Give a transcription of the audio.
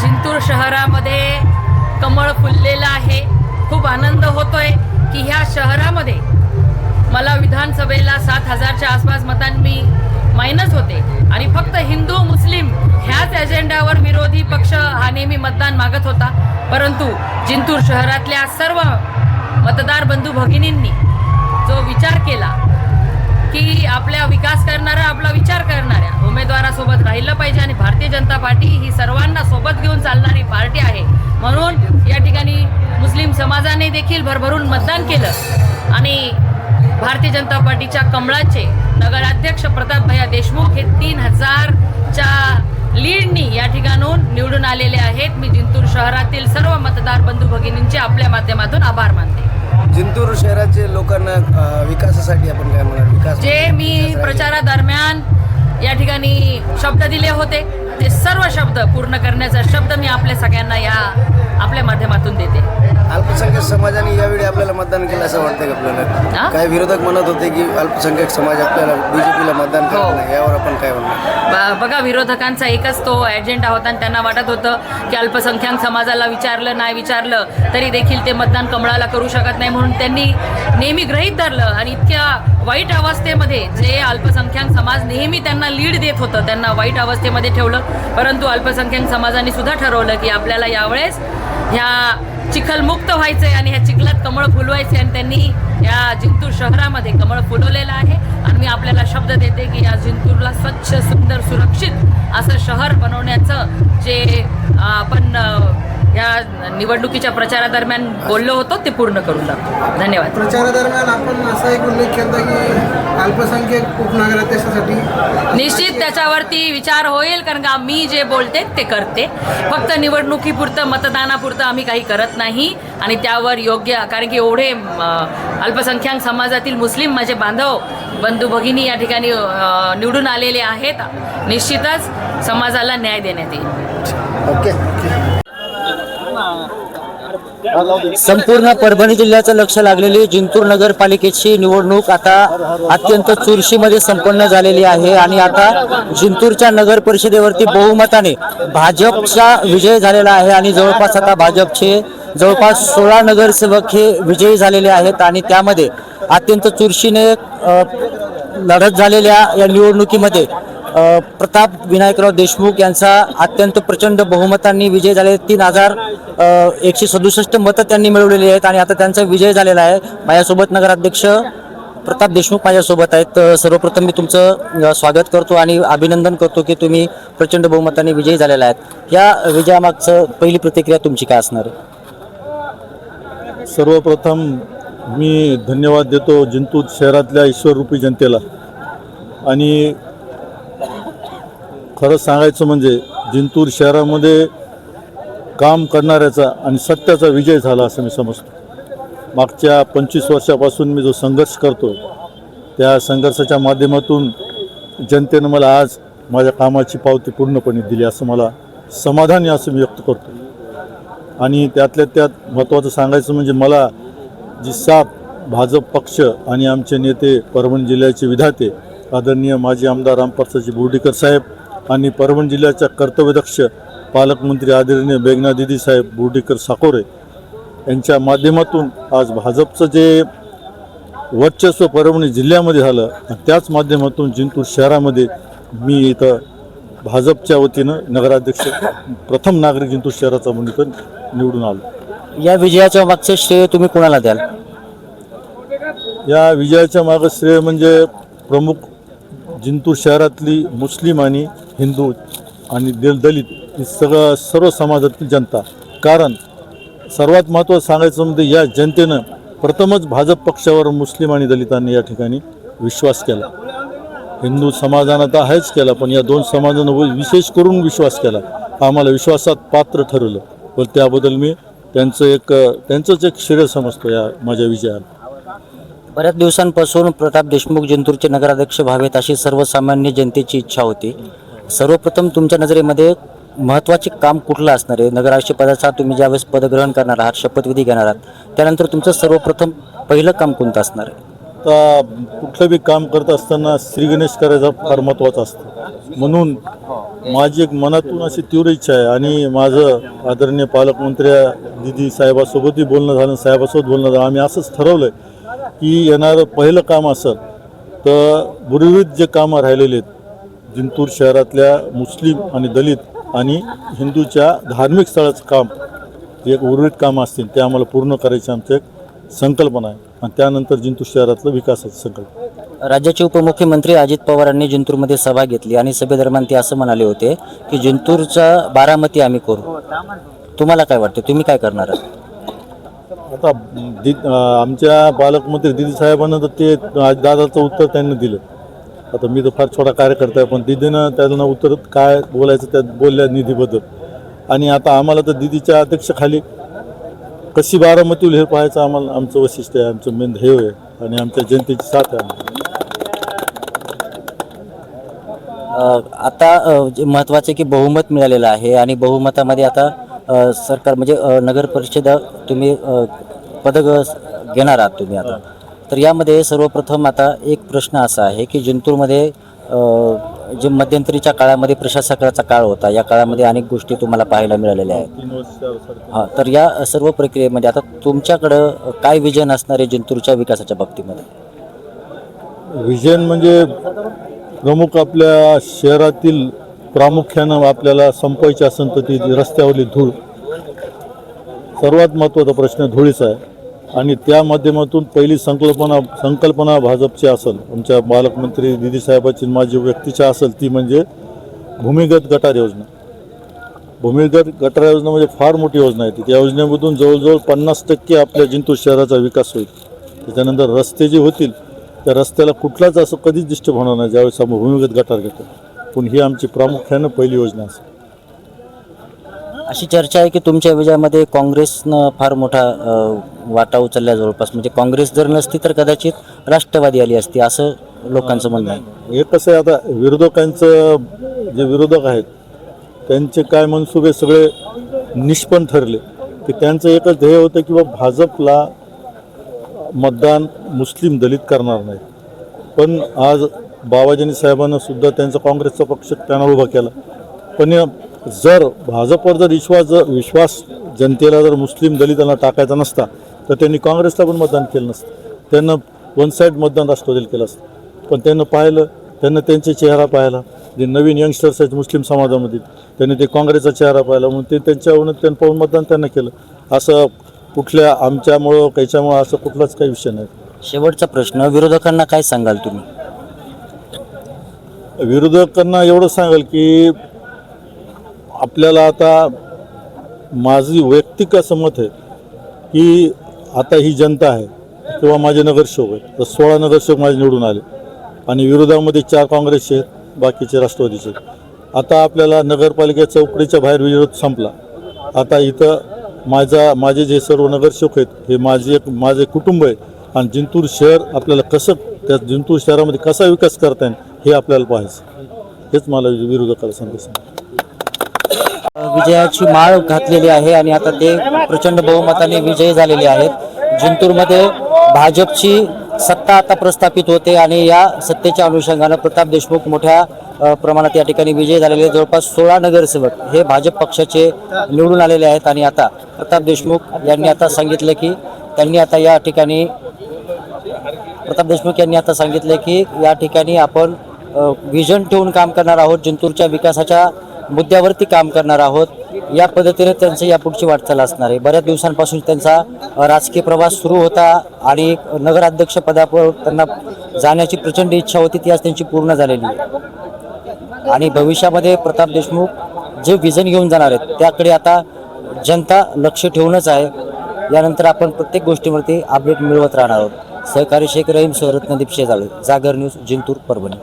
जिंतूर शहरामध्ये कमळ फुललेलं आहे. खूप आनंद होतोय की ह्या शहरामध्ये मला विधानसभेला सात हजारच्या आसपास मतांनी मायनस होते. आणि फक्त हिंदू मुस्लिम ह्याच एजेंड्यावर विरोधी पक्ष हा नेहमी मतदान मागत होता. परंतु जिंतूर शहरातल्या सर्व मतदार बंधू भगिनींनी जो विचार केला की आपल्या विकास करणाऱ्या आपला विचार करणाऱ्या उमेदवारासोबत राहिलं पाहिजे आणि भारतीय जनता पार्टी ही सर्वांना सोबत घेऊन चालणारी पार्टी आहे. म्हणून या ठिकाणी मुस्लिम समाजाने देखील भरभरून मतदान केलं आणि भारतीय जनता पार्टीच्या कमळाचे नगराध्यक्ष प्रताप भैया देशमुख हे तीन हजारच्या लीडनी या ठिकाणून निवडून आलेले आहेत. मी जिंतूर शहरातील सर्व मतदार बंधू भगिनींचे आपल्या माध्यमातून आभार मानते. जिंतूर शहराचे लोकांना विकासासाठी आपण काय म्हणणार? विकास जे मी प्रचारादरम्यान या ठिकाणी शब्द दिले होते ते सर्व शब्द पूर्ण करण्याचा शब्द मी आपल्या सगळ्यांना या आपल्या माध्यमातून देते. अल्पसंख्याक समाजाने यावेळी आपल्याला मतदान केलं असं वाटतं का? आपल्याला? काही विरोधक म्हणत होते की अल्पसंख्याक समाज आपल्याला बघा विरोधकांचा एकच तो ॲजेंडा होता आणि त्यांना वाटत होतं की अल्पसंख्याक समाजाला विचारलं नाही विचारलं तरी देखील ते मतदान कमळाला करू शकत नाही म्हणून त्यांनी नेहमी गृहीत धरलं. आणि इतक्या वाईट अवस्थेमध्ये जे अल्पसंख्याक समाज नेहमी त्यांना लीड देत होतं त्यांना वाईट अवस्थेमध्ये ठेवलं. परंतु अल्पसंख्याक समाजाने सुद्धा ठरवलं की आपल्याला यावेळेस ह्या चिखलमुक्त व्हायचं आहे आणि ह्या चिखलात कमळ फुलवायचे आणि त्यांनी या जिंतूर शहरामध्ये कमळ फुलवलेलं आहे. मी आपल्याला शब्द देते की या जिंतूरला स्वच्छ सुंदर सुरक्षित असं शहर बनवण्याचं जे आपण या निवडणुकीच्या प्रचारादरम्यान बोललो होतो ते पूर्ण करून दाखवू. धन्यवाद. प्रचारादरम्यान आपण असा एक उल्लेख केला की अल्पसंख्याक उपनगराध्यक्षासाठी निश्चित त्याच्यावरती विचार होईल कारण का मी जे बोलते ते करते. फक्त निवडणुकीपुरतं मतदानापुरतं आम्ही काही करत नाही आणि त्यावर योग्य कारण की एवढे अल्पसंख्याक समाजातील मुस्लिम माझे बांधव बंधू भगिनी या ठिकाणी निवडून आलेले आहेत. निश्चितच समाजाला न्याय देण्यात येईल. ओके संपूर्ण परभणी जिल्ह्याचं लक्ष लागलेली जिंतूर नगरपालिकेची निवडणूक आता अत्यंत चुरशीमध्ये संपन्न झालेली आहे. आणि आता जिंतूरच्या नगर परिषदेवरती बहुमताने भाजपचा विजय झालेला आहे आणि जवळपास आता भाजपचे जवळपास सोळा नगरसेवक हे विजयी झालेले आहेत आणि त्यामध्ये अत्यंत चुरशीने लढत झालेल्या या निवडणुकीमध्ये प्रताप विनायकराव देशमुख यांचा अत्यंत प्रचंड बहुमतांनी विजय झाले. तीन हजार एकशे सदुसष्ट मतं त्यांनी मिळवलेली आहेत आणि आता त्यांचा विजय झालेला आहे. माझ्यासोबत नगराध्यक्ष प्रताप देशमुख माझ्यासोबत आहेत. तर सर्वप्रथम मी तुमचं स्वागत करतो आणि अभिनंदन करतो की तुम्ही प्रचंड बहुमतांनी विजयी झालेला आहेत. या विजयामागचं पहिली प्रतिक्रिया तुमची काय असणार? आहे सर्वप्रथम मी धन्यवाद देतो जिंतूर शहरातल्या ईश्वररूपी जनतेला. आणि खरं सांगायचं म्हणजे जिंतूर शहरामध्ये काम करणाऱ्याचा आणि सत्याचा विजय झाला असं मी समजतो. मागच्या पंचवीस वर्षापासून मी जो संघर्ष करतो त्या संघर्षाच्या माध्यमातून जनतेनं मला आज माझ्या कामाची पावती पूर्णपणे दिली असं मला समाधानी असं मी व्यक्त करतो. आणि त्यातल्या त्यात महत्त्वाचं सांगायचं म्हणजे मला जी साप भाजप पक्ष आणि आमचे नेते परभणी जिल्ह्याचे विधाते आदरणीय माजी आमदार रामप्रसादजी बोर्डीकर साहेब आणि परभणी जिल्ह्याच्या कर्तव्यदक्ष पालकमंत्री आदरणीय बेगना दिदी साहेब बोर्डीकर साकोरे यांच्या माध्यमातून आज भाजपचं जे वर्चस्व परभणी जिल्ह्यामध्ये झालं त्याच माध्यमातून जिंतूर शहरामध्ये मी इथं भाजपच्या वतीनं नगराध्यक्ष प्रथम नागरिक जिंतूर शहराचा म्हणून इथं निवडून आलो. या विजयाच्या मागचं श्रेय तुम्ही कोणाला द्याल? या विजयाच्या मागं श्रेय म्हणजे प्रमुख जिंतूर शहरातली मुस्लिम आणि हिंदू आणि दल दलित ही सगळं सर्व समाजातील जनता. कारण सर्वात महत्त्वाचं सांगायचं म्हणजे या जनतेनं प्रथमच भाजप पक्षावर मुस्लिम आणि दलितांनी या ठिकाणी विश्वास केला. हिंदू समाजानं तर आहेच केला पण या दोन समाजानं विशेष करून विश्वास केला. आम्हाला विश्वासात पात्र ठरवलं पण त्याबद्दल मी त्यांचं एक त्यांचंच एक श्रेय समजतो या माझ्या विजयाला. बऱ्याच दिवसांपासून प्रताप देशमुख जिंतूरचे नगराध्यक्ष व्हावेत अशी सर्वसामान्य जनतेची इच्छा होती. सर्वप्रथम तुमच्या नजरेमध्ये महत्त्वाचे काम कुठलं असणार आहे? नगराध्यक्ष पदाचा तुम्ही ज्यावेळेस पदग्रहण करणार आहात शपथविधी घेणार आहात त्यानंतर तुमचं सर्वप्रथम पहिलं काम कोणतं असणार आहे? आता कुठलं बी काम करत असताना श्री गणेश करायचा फार महत्त्वाचं असतं. म्हणून माझी एक मनातून अशी तीव्र इच्छा आहे आणि माझं आदरणीय पालकमंत्री दिदी साहेबासोबतही बोलणं झालं साहेबासोबत बोलणं झालं. आम्ही असंच ठरवलं आहे की येणारं पहिलं काम असं तर बुरविध जे कामं राहिलेले आहेत जिंतूर शहरातल्या मुस्लिम आणि दलित आणि हिंदूच्या धार्मिक स्थळाचं काम जे एक उर्वरित कामं असतील ते आम्हाला पूर्ण करायची आमचं एक संकल्पना आहे. आणि त्यानंतर जिंतूर शहरातलं विकासाचं संकल्प. राज्याचे उपमुख्यमंत्री अजित पवारांनी जिंतूरमध्ये सभा घेतली आणि सभेदरम्यान ते असं म्हणाले होते की जिंतूरचा बारामती आम्ही करू. तुम्हाला काय वाटतं? तुम्ही काय करणार आहात? आता दि आमच्या पालकमंत्री दिदी साहेबांना तर ते आज दादाचं उत्तर त्यांनी दिलं. आता मी तर फार छोटा कार्यकर्ता आहे पण दिदीनं त्यांना उत्तर काय बोलायचं त्यात बोलल्या निधीबद्दल. आणि आता आम्हाला तर दिदीच्या अध्यक्षखाली कशी बारामती हे पाहायचं आम्हाला आमचं वैशिष्ट्य आहे आमचं मेन ध्येय आहे आणि आमच्या जनतेची साथ आहे आता जे महत्त्वाचे की बहुमत मिळालेलं आहे आणि बहुमतामध्ये आता सरकार म्हणजे नगर परिषद तुम्ही पदक घेणार आहात तुम्ही आता. तर यामध्ये सर्वप्रथम आता एक प्रश्न असा आहे की जिंतूरमध्ये जे मध्यंतरीच्या काळामध्ये प्रशासकाचा काळ होता या काळामध्ये अनेक गोष्टी तुम्हाला पाहायला मिळालेल्या आहेत. हां तर या सर्व प्रक्रियेमध्ये आता तुमच्याकडं काय विजन असणार आहे जिंतूरच्या विकासाच्या बाबतीमध्ये? विजन म्हणजे प्रमुख आपल्या शहरातील प्रामुख्यानं आपल्याला संपवायची असेल तर ती रस्त्यावरली धूळ. सर्वात महत्त्वाचा प्रश्न धुळीचा आहे. आणि त्या माध्यमातून पहिली संकल्पना संकल्पना भाजपची असेल आमच्या बालकमंत्री दिदी साहेबाची माझी व्यक्तीच्या असेल ती म्हणजे भूमिगत गटार योजना. भूमिगत गटार योजना म्हणजे फार मोठी योजना आहे ती. त्या योजनेमधून जवळजवळ पन्नास टक्के आपल्या जिंतूर शहराचा विकास होईल. त्याच्यानंतर रस्ते जे होतील त्या रस्त्याला कुठलाच असं कधीच डिस्टर्ब होणार नाही ज्यावेळेस आपण भूमिगत गटार घेतो. पण ही आमची प्रामुख्यानं पहिली योजना असेल. अशी चर्चा आहे की तुमच्या विजयामध्ये काँग्रेसनं फार मोठा अ, वाटा उचलला जवळपास. म्हणजे काँग्रेस जर नसती तर कदाचित राष्ट्रवादी आली असती असं लोकांचं म्हणणं आहे. हे कसं आहे आता विरोधकांचं जे विरोधक आहेत त्यांचे काय मनसुबे सगळे निष्पन्न ठरले. की त्यांचं एकच ध्येय होतं की बा भाजपला मतदान मुस्लिम दलित करणार नाही. पण आज बाबाजीनी साहेबांना सुद्धा त्यांचा काँग्रेसचा पक्ष त्यांना उभा केला. पण या- जर भाजपवर जर विश्वास जर विश्वास जनतेला जर मुस्लिम दलितांना टाकायचा नसता तर त्यांनी काँग्रेसला पण मतदान केलं नसतं. त्यांना वन साईड मतदान राष्ट्रवादीला केलं असतं. पण त्यांना पाहिलं त्यांना त्यांचे चेहरा पाहिला. जे नवीन यंगस्टर्स आहेत मुस्लिम समाजामध्ये त्यांनी ते काँग्रेसचा चेहरा पाहिला म्हणून ते त्यांच्यावरून त्यांना पाहून मतदान त्यांना केलं. असं कुठल्या आमच्यामुळं काहीच्यामुळं असं कुठलाच काही विषय नाही. शेवटचा प्रश्न विरोधकांना काय सांगाल तुम्ही? विरोधकांना एवढं सांगाल की आपल्याला आता माझी वैयक्तिक असं मत आहे की आता ही जनता आहे किंवा माझे नगरसेवक आहेत. तर सोळा नगरसेवक माझे निवडून आले आणि विरोधामध्ये चार काँग्रेसचे आहेत बाकीचे राष्ट्रवादीचे आहेत. आता आपल्याला नगरपालिका चौकडीच्या बाहेर विरोध संपला. आता इथं माझा माझे जे सर्व नगरसेवक आहेत हे माझे एक माझे कुटुंब आहे आणि जिंतूर शहर आपल्याला कसं त्या जिंतूर शहरामध्ये कसा विकास करता येईल हे आपल्याला पाहायचं. हेच मला विरोधकाला संदेश विजयाची माळ घातलेली आहे आणि आता ते प्रचंड बहुमताने विजयी झालेले आहेत जिंतूरमध्ये भाजपची सत्ता आता प्रस्थापित होते आणि या सत्तेच्या अनुषंगानं प्रताप देशमुख मोठ्या प्रमाणात या ठिकाणी विजयी झालेले आहेत. जवळपास सोळा नगरसेवक हे भाजप पक्षाचे निवडून आलेले आहेत आणि आता प्रताप देशमुख यांनी आता सांगितलं की त्यांनी आता या ठिकाणी प्रताप देशमुख यांनी आता सांगितलं की या ठिकाणी आपण विजन ठेवून काम करणार आहोत जिंतूरच्या विकासाच्या मुद्द्यावरती काम करणार आहोत. या पद्धतीने त्यांचं यापुढची वाटचाल असणार आहे. बऱ्याच दिवसांपासून त्यांचा राजकीय प्रवास सुरू होता आणि नगराध्यक्ष पदावर त्यांना जाण्याची प्रचंड इच्छा होती. ती आज त्यांची पूर्ण झालेली आहे. आणि भविष्यामध्ये प्रताप देशमुख जे विजन घेऊन जाणार आहेत त्याकडे आता जनता लक्ष ठेवूनच आहे. यानंतर आपण प्रत्येक गोष्टीवरती अपडेट मिळवत राहणार आहोत. सहकारी शेख रहीम सहरत्नदीप शेजाळे जागर न्यूज जिंतूर परभणी.